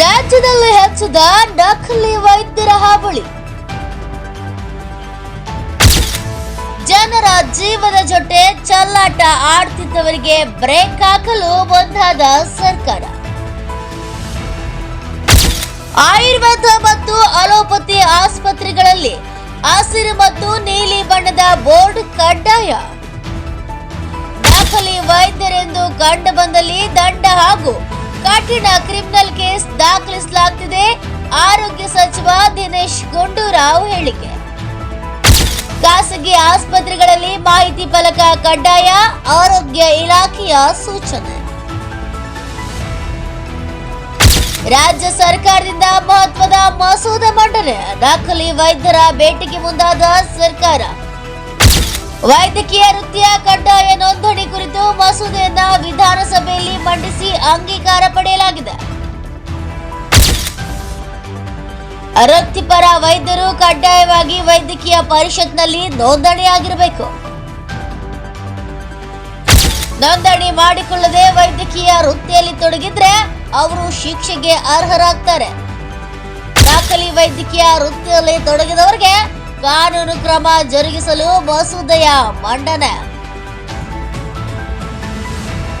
ರಾಜ್ಯದಲ್ಲಿ ಹೆಚ್ಚಿದ ನಕಲಿ ವೈದ್ಯರ ಹಾವಳಿ. ಜನರ ಜೀವದ ಜೊತೆ ಚಲ್ಲಾಟ ಆಡ್ತಿದ್ದವರಿಗೆ ಬ್ರೇಕ್ ಹಾಕಲು ಮುಂದಾದ ಸರ್ಕಾರ. ಆಯುರ್ವೇದ ಮತ್ತು ಅಲೋಪತಿ ಆಸ್ಪತ್ರೆಗಳಲ್ಲಿ ಹಸಿರು ಮತ್ತು ನೀಲಿ ಬಣ್ಣದ ಬೋರ್ಡ್ ಕಡ್ಡಾಯ. ನಕಲಿ ವೈದ್ಯರೆಂದು ಕಂಡು ಬಂದಲ್ಲಿ ದಂಡ ಹಾಗೂ ಕಠಿಣ ಕ್ರಿಮಿನಲ್ ಕೇಸ್ ದಾಖಲಿಸಲಾಗ್ತಿದೆ. ಆರೋಗ್ಯ ಸಚಿವ ದಿನೇಶ್ ಗುಂಡೂರಾವ್ ಹೇಳಿಕೆ. ಖಾಸಗಿ ಆಸ್ಪತ್ರೆಗಳಲ್ಲಿ ಮಾಹಿತಿ ಫಲಕ ಕಡ್ಡಾಯ ಆರೋಗ್ಯ ಇಲಾಖೆಯ ಸೂಚನೆ. ರಾಜ್ಯ ಸರ್ಕಾರದಿಂದ ಮಹತ್ವದ ಮಸೂದೆ ಮಂಡನೆ. ದಾಖಲಿ ವೈದ್ಯರ ಭೇಟಿಗೆ ಮುಂದಾದ ಸರ್ಕಾರ. ವೈದ್ಯಕೀಯ ವೃತ್ತಿಯ ಕಡ್ಡಾಯ ನೋಂದಣಿ ಕುರಿತು ಮಸೂದೆಯನ್ನ ವಿಧಾನಸಭೆಯಲ್ಲಿ ಮಂಡಿಸಿ ಅಂಗೀಕಾರ ಪಡೆಯಲಾಗಿದೆ. ವೃತ್ತಿಪರ ವೈದ್ಯರು ಕಡ್ಡಾಯವಾಗಿ ವೈದ್ಯಕೀಯ ಪರಿಷತ್ನಲ್ಲಿ ನೋಂದಣಿಯಾಗಿರಬೇಕು. ನೋಂದಣಿ ಮಾಡಿಕೊಳ್ಳದೆ ವೈದ್ಯಕೀಯ ವೃತ್ತಿಯಲ್ಲಿ ತೊಡಗಿದ್ರೆ ಅವರು ಶಿಕ್ಷೆಗೆ ಅರ್ಹರಾಗ್ತಾರೆ. ದಾಖಲಿ ವೈದ್ಯಕೀಯ ವೃತ್ತಿಯಲ್ಲಿ ತೊಡಗಿದವರಿಗೆ ಕಾನೂನು ಕ್ರಮ ಜರುಗಿಸಲು ಮಸೂದೆಯ ಮಂಡನೆ.